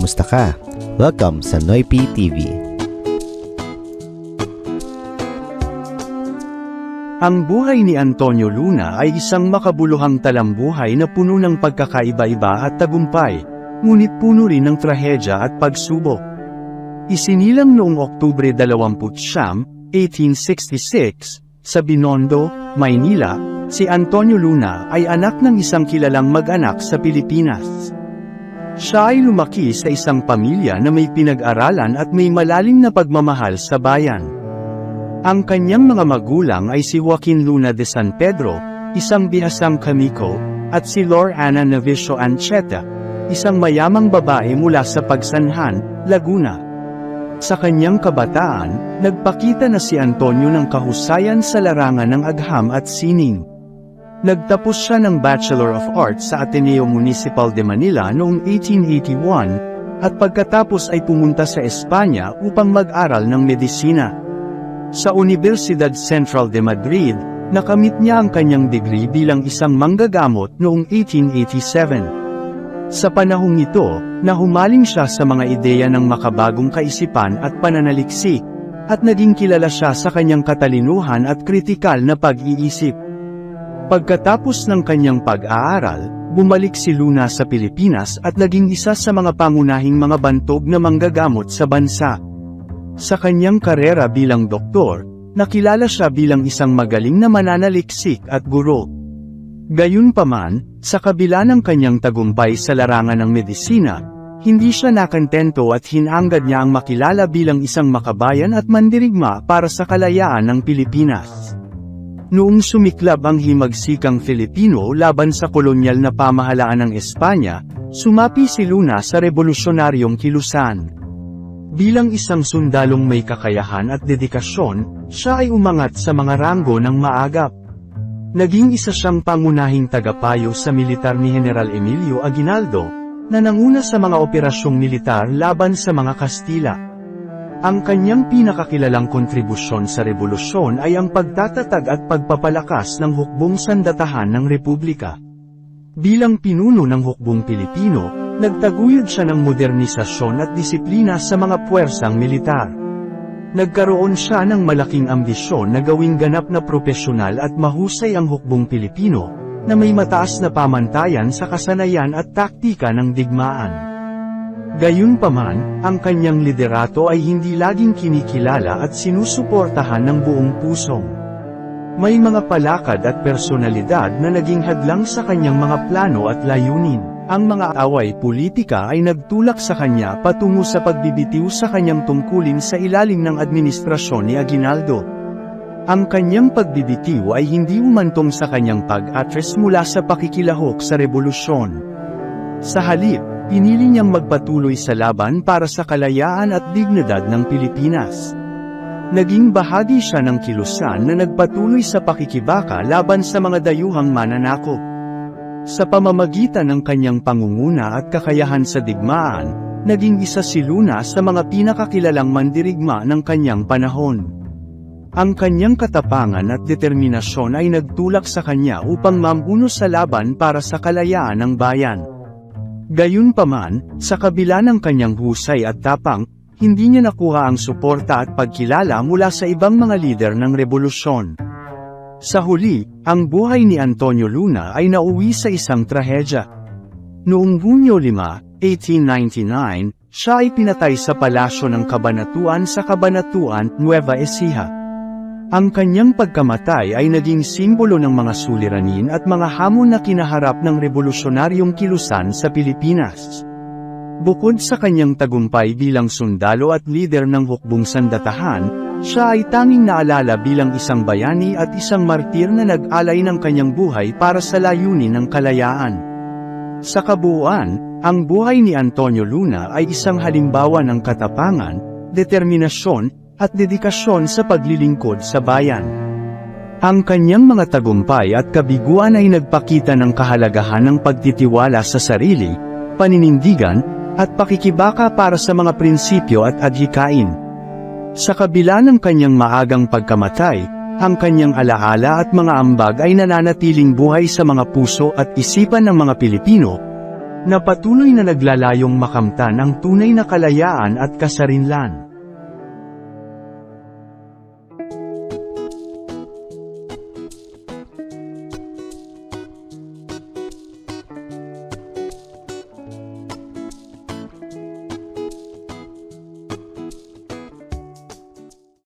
kamusta ka? Welcome sa Noypi TV. Ang buhay ni Antonio Luna ay isang makabuluhang talambuhay na puno ng pagkakaiba-iba at tagumpay, ngunit puno rin ng trahedya at pagsubok. Isinilang noong Oktubre 20, 1866, sa Binondo, Maynila, si Antonio Luna ay anak ng isang kilalang mag-anak sa Pilipinas. Siya ay lumaki sa isang pamilya na may pinag-aralan at may malalim na pagmamahal sa bayan. Ang kanyang mga magulang ay si Joaquin Luna de San Pedro, isang bihasang kamiko, at si Lor Ana Navicio Ancheta, isang mayamang babae mula sa Pagsanhan, Laguna. Sa kanyang kabataan, nagpakita na si Antonio ng kahusayan sa larangan ng agham at sining. Nagtapos siya ng Bachelor of Arts sa Ateneo Municipal de Manila noong 1881, at pagkatapos ay pumunta sa Espanya upang mag-aral ng medisina. Sa Universidad Central de Madrid, nakamit niya ang kanyang degree bilang isang manggagamot noong 1887. Sa panahong ito, nahumaling siya sa mga ideya ng makabagong kaisipan at pananaliksik, at naging kilala siya sa kanyang katalinuhan at kritikal na pag-iisip. Pagkatapos ng kanyang pag-aaral, bumalik si Luna sa Pilipinas at naging isa sa mga pangunahing mga bantog na manggagamot sa bansa. Sa kanyang karera bilang doktor, nakilala siya bilang isang magaling na mananaliksik at guro. Gayunpaman, sa kabila ng kanyang tagumpay sa larangan ng medisina, hindi siya nakantento at hinanggad niya ang makilala bilang isang makabayan at mandirigma para sa kalayaan ng Pilipinas. Noong sumiklab ang himagsikang Filipino laban sa kolonyal na pamahalaan ng Espanya, sumapi si Luna sa revolusyonaryong kilusan. Bilang isang sundalong may kakayahan at dedikasyon, siya ay umangat sa mga ranggo ng maagap. Naging isa siyang pangunahing tagapayo sa militar ni General Emilio Aguinaldo, na nanguna sa mga operasyong militar laban sa mga Kastila. Ang kanyang pinakakilalang kontribusyon sa revolusyon ay ang pagtatatag at pagpapalakas ng hukbong sandatahan ng Republika. Bilang pinuno ng hukbong Pilipino, nagtaguyod siya ng modernisasyon at disiplina sa mga puwersang militar. Nagkaroon siya ng malaking ambisyon na gawing ganap na propesyonal at mahusay ang hukbong Pilipino, na may mataas na pamantayan sa kasanayan at taktika ng digmaan. Gayunpaman, ang kanyang liderato ay hindi laging kinikilala at sinusuportahan ng buong pusong. May mga palakad at personalidad na naging hadlang sa kanyang mga plano at layunin. Ang mga away politika ay nagtulak sa kanya patungo sa pagbibitiw sa kanyang tungkulin sa ilalim ng administrasyon ni Aguinaldo. Ang kanyang pagbibitiw ay hindi umantong sa kanyang pag-atres mula sa pakikilahok sa revolusyon. Sa halip, pinili niyang magpatuloy sa laban para sa kalayaan at dignidad ng Pilipinas. Naging bahagi siya ng kilusan na nagpatuloy sa pakikibaka laban sa mga dayuhang mananakop. Sa pamamagitan ng kanyang pangunguna at kakayahan sa digmaan, naging isa si Luna sa mga pinakakilalang mandirigma ng kanyang panahon. Ang kanyang katapangan at determinasyon ay nagtulak sa kanya upang mamuno sa laban para sa kalayaan ng bayan. Gayunpaman, sa kabila ng kanyang husay at tapang, hindi niya nakuha ang suporta at pagkilala mula sa ibang mga lider ng revolusyon. Sa huli, ang buhay ni Antonio Luna ay nauwi sa isang trahedya. Noong Hunyo 5, 1899, siya ay pinatay sa palasyo ng Kabanatuan sa Kabanatuan, Nueva Ecija. Ang kanyang pagkamatay ay naging simbolo ng mga suliranin at mga hamon na kinaharap ng revolusyonaryong kilusan sa Pilipinas. Bukod sa kanyang tagumpay bilang sundalo at lider ng hukbong sandatahan, siya ay tanging naalala bilang isang bayani at isang martir na nag-alay ng kanyang buhay para sa layunin ng kalayaan. Sa kabuuan, ang buhay ni Antonio Luna ay isang halimbawa ng katapangan, determinasyon, at dedikasyon sa paglilingkod sa bayan. Ang kanyang mga tagumpay at kabiguan ay nagpakita ng kahalagahan ng pagtitiwala sa sarili, paninindigan, at pakikibaka para sa mga prinsipyo at adhikain. Sa kabila ng kanyang maagang pagkamatay, ang kanyang alaala at mga ambag ay nananatiling buhay sa mga puso at isipan ng mga Pilipino, na patuloy na naglalayong makamtan ang tunay na kalayaan at kasarinlan.